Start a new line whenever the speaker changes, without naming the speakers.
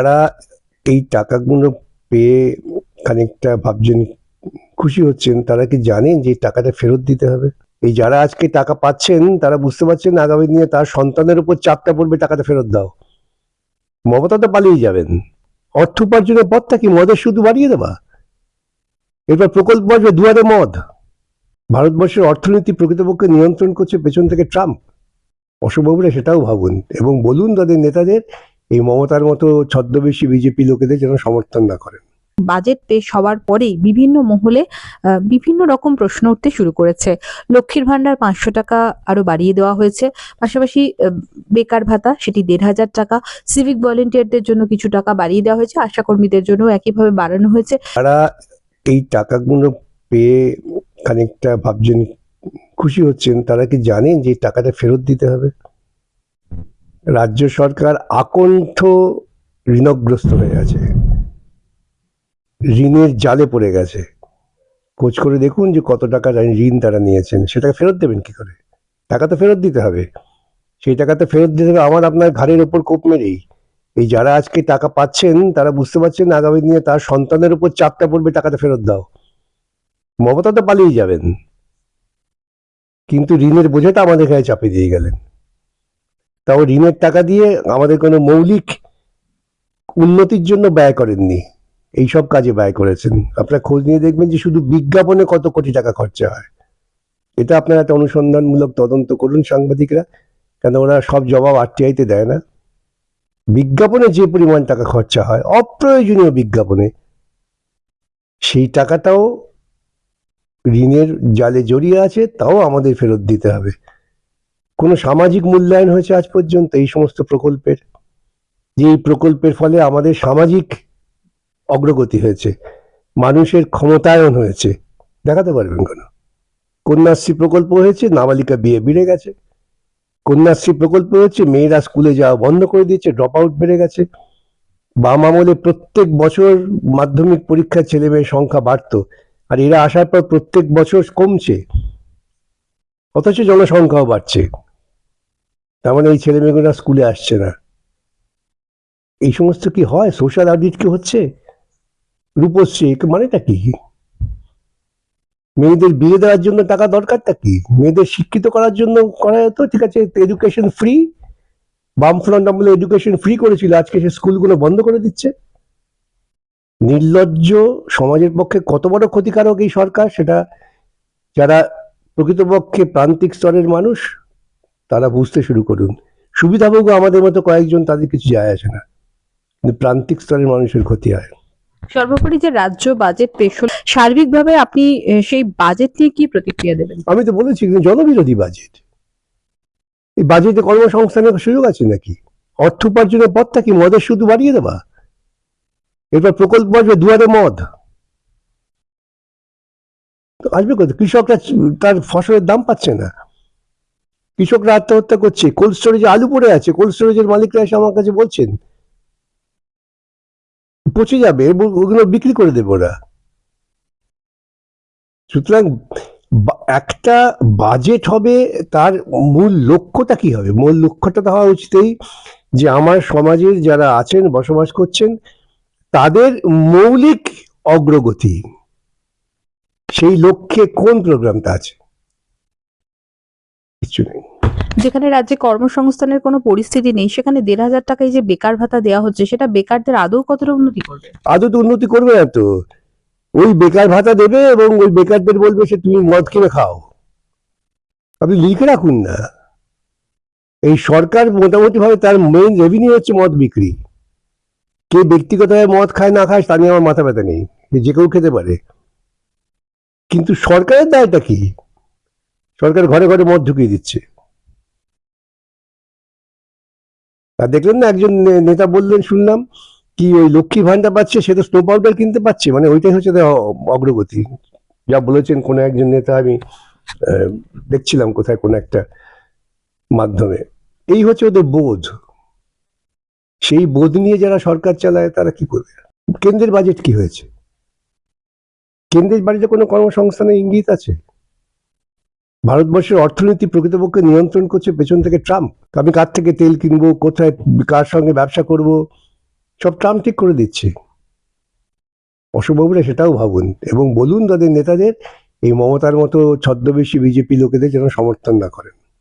তারা এই টাকাগুলো পেয়ে খানিকটা ভাবছেন, খুশি হচ্ছেন। তারা কি জানেন যে টাকাটা ফেরত দিতে হবে? এই যারা আজকে টাকা পাচ্ছেন, তারা বুঝতে পারছেন আগামী দিনে তার সন্তানের উপর চাপটা পড়বে, টাকাটা ফেরত দাও। মমতা তো পালিয়ে যাবেন। অর্থ উপার্জনের পথটা কি? মদের শুধু বাড়িয়ে দেবা এরপর প্রকল্প আসবে দুয়ারে মদ। ভারতবর্ষের অর্থনীতি প্রকৃতপক্ষে নিয়ন্ত্রণ করছে পেছন থেকে ট্রাম্প। অশুভবাবুরা সেটাও ভাবুন। এবং বলুন, তাদের নেতাদের এই মমতার মতো ছদ্মবেশী বিজেপি লোকেদের যেন সমর্থন না করেন।
বাজেট পেশ হওয়ার পরেই বিভিন্ন মহলে বিভিন্ন রকম প্রশ্ন উঠতে শুরু করেছে। লক্ষ্মীর ভান্ডার পাঁচশো টাকা আরও বাড়িয়ে দেওয়া হয়েছে। পাশাপাশি বেকার ভাতা সেটি দেড় হাজার টাকা। সিভিক ভলেন্টিয়ারদের জন্য কিছু টাকা বাড়িয়ে দেওয়া হয়েছে। আশাকর্মীদের জন্য একইভাবে বাড়ানো হয়েছে।
তারা এই টাকাগুলো পেয়ে খানিকটা ভাবছেন খুশি হচ্ছেন। তারা কি জানেন যে টাকাটা ফেরত দিতে হবে? রাজ্য সরকার আকণ্ঠ ঋণগ্রস্ত হয়ে আছে ঋণের জালে পড়ে গেছে। খোঁজ করে দেখুন যে কত টাকা ঋণ তারা নিয়েছেন। সেটাকে ফেরত দেবেন কি করে? টাকা তো ফেরত দিতে হবে। সেই টাকা তো ফেরত দিতে হবে। আমার আপনার ঘাড়ের ওপর কোপ মেরেই। এই যারা আজকে টাকা পাচ্ছেন, তারা বুঝতে পারছেন আগামী দিনে তার সন্তানের উপর চাপটা পড়বে, টাকাটা ফেরত দাও। মমতা তো পালিয়ে যাবেন। কিন্তু ঋণের বোঝাটা আমাদের গায়ে চাপিয়ে দিয়ে গেলেন। তাও ঋণের টাকা দিয়ে আমাদের কোনো মৌলিক উন্নতির জন্য ব্যয় করেননি। এইসব কাজে ব্যয় করেছেন। আপনারা খোঁজ নিয়ে দেখবেন যে শুধু বিজ্ঞাপনে কত কোটি টাকা খরচা হয়। এটা আপনারা একটা অনুসন্ধানমূলক তদন্ত করুন সাংবাদিকরা, কেন ওরা সব জবাব আরটিআইতে দেয় না। বিজ্ঞাপনে যে পরিমাণ টাকা খরচা হয়, অপ্রয়োজনীয় বিজ্ঞাপনে, সেই টাকাটাও ঋণের জালে জড়িয়ে আছে, তাও আমাদের ফেরত দিতে হবে। কোনো সামাজিক মূল্যায়ন হয়েছে আজ পর্যন্ত এই সমস্ত প্রকল্পের? যে এই প্রকল্পের ফলে আমাদের সামাজিক অগ্রগতি হয়েছে, মানুষের ক্ষমতায়ন হয়েছে। দেখাতে পারবেন কেন? কন্যাশ্রী প্রকল্প হয়েছে, নাবালিকা বিয়ে বেড়ে গেছে। কন্যাশ্রী প্রকল্প হয়েছে, মেয়েরা স্কুলে যাওয়া বন্ধ করে দিয়েছে ড্রপ আউট বেড়ে গেছে। বাম আমলে প্রত্যেক বছর মাধ্যমিক পরীক্ষার ছেলে মেয়ের সংখ্যা বাড়তো, আর এরা আসার পর প্রত্যেক বছর কমছে। অথচ জনসংখ্যাও বাড়ছে। তার মানে এই ছেলে মেয়েগুলো স্কুলে আসছে না। এই সমস্ত কি হয়? সোশ্যাল অডিট কি হচ্ছে? রূপশ্রী মানেটা কি? মেয়েদের বিয়ে দেওয়ার জন্য টাকা দরকারটা কি? মেয়েদের শিক্ষিত করার জন্য করা যেত ঠিক আছে এডুকেশন ফ্রি বামফ্রন্ট আমলে এডুকেশন ফ্রি করেছিল, আজকে সে স্কুলগুলো বন্ধ করে দিচ্ছে। নির্লজ্জ সমাজের পক্ষে কত বড় ক্ষতিকারক এই সরকার? সেটা যারা প্রকৃতপক্ষে প্রান্তিক স্তরের মানুষ তারা বুঝতে শুরু করুন। সুবিধাভোগ আমাদের মতো কয়েকজন তাদের কিছু যায় আসে না। কিন্তু প্রান্তিক স্তরের মানুষের ক্ষতি হয়।
সর্বোপরি যে রাজ্য বাজেট পেশ হল সার্বিকভাবে আপনি সেই বাজেট নিয়ে কি প্রতিক্রিয়া দেবেন?
আমি তো বলেছি জনবিরোধী বাজেট এই বাজেটে কর্মসংস্থানের সুযোগ আছে নাকি? অর্থ উপার্জনের পথটা কি মদের শুধু বাড়িয়ে দেবা এরপর প্রকল্প আসবে দুয়ারে মদ। আসবে কোথায়? কৃষকরা তার ফসলের দাম পাচ্ছে না। কৃষকরা আত্মহত্যা করছে। কোল্ড স্টোরেজে আলু পড়ে আছে। কোল্ড স্টোরেজের মালিকরা এসে আমার কাছে বলছেন, পচে যাবে ওগুলো বিক্রি করে দেবো ওরা। সুতরাং একটা বাজেট হবে, তার মূল লক্ষ্যটা কি হবে? মূল লক্ষ্যটা তো হওয়া উচিত যে আমার সমাজের যারা আছেন, বসবাস করছেন, তাদের মৌলিক অগ্রগতি। সেই লক্ষ্যে কোন প্রোগ্রামটা আছে? কিছু নেই
যেখানে রাজ্যে কর্মসংস্থানের কোনো পরিস্থিতি নেই সেখানে দেড় হাজার টাকায় যে বেকার ভাতা দেওয়া হচ্ছে সেটা বেকারদের আদৌ কতটা উন্নতি করবে?
আদৌ তো উন্নতি করবে না তো। ওই বেকার ভাতা দেবে এবং ওই বেকারদের বলবে সে তুমি মদ কিনে খাও। আপনি লিখে রাখুন না। এই সরকার মোটামুটি ভাবে তার মেইন রেভিনিউ হচ্ছে মদ বিক্রি। কে ব্যক্তিগতভাবে মদ খায় না খায় তা নিয়ে আমার মাথা ব্যথা নেই। যে কেউ খেতে পারে। কিন্তু সরকারের দায়টা কি? সরকার ঘরে ঘরে মদ ঢুকিয়ে দিচ্ছে। আর দেখলেন না, একজন নেতা বললেন, শুনলাম কি ওই লক্ষ্মী ভান্ডার পাচ্ছে, সে তো স্নো পাউডার কিনতে পাচ্ছে মানে ওইটাই হচ্ছে অগ্রগতি। যা বলেছেন কোন একজন নেতা, আমি দেখছিলাম কোথায় কোন একটা মাধ্যমে। এই হচ্ছে ওদের বোধ। সেই বোধ নিয়ে যারা সরকার চালায়, তারা কি করবে? কেন্দ্রের বাজেট কি হয়েছে? কেন্দ্রের বাজেটে কোনো কর্মসংস্থানের ইঙ্গিত আছে? ভারতবর্ষের অর্থনীতি প্রকৃতপক্ষে নিয়ন্ত্রণ করছে পেছন থেকে ট্রাম্প। আমি কার থেকে তেল কিনবো, কোথায়, কার সঙ্গে ব্যবসা করব? সব ট্রাম্প ঠিক করে দিচ্ছে। অশোকবাবুরা সেটাও ভাবুন। এবং বলুন তাদের নেতাদের, এই মমতার মতো ছদ্মবেশী বিজেপি লোকেদের যেন সমর্থন না করেন।